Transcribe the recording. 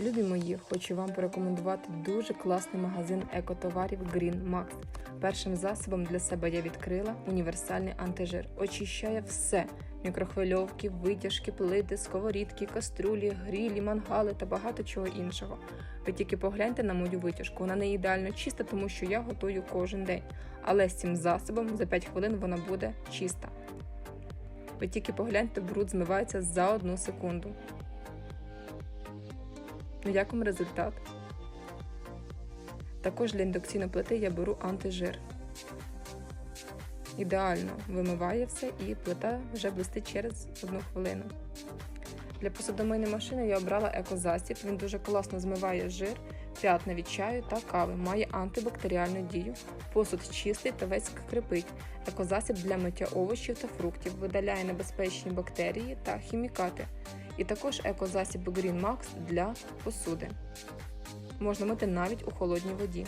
Любі мої, хочу вам порекомендувати дуже класний магазин екотоварів Green Max. Першим засобом для себе я відкрила універсальний антижир. Очищає все: мікрохвильовки, витяжки, плити, сковорідки, каструлі, грілі, мангали та багато чого іншого. Ви тільки погляньте на мою витяжку. Вона не ідеально чиста, тому що я готую кожен день. Але з цим засобом за 5 хвилин вона буде чиста. Ви тільки погляньте, бруд змивається за одну секунду. Ну як вам результат? Також для індукційної плити я беру антижир. Ідеально вимиває все і плита вже блистить через одну хвилину. Для посудомийної машини я обрала екозасіб. Він дуже класно змиває жир, п'ятна від чаю та кави, має антибактеріальну дію, посуд чистий та весь скрипить. Екозасіб для миття овочів та фруктів, видаляє небезпечні бактерії та хімікати. І також екозасіб Green Max для посуди. Можна мити навіть у холодній воді.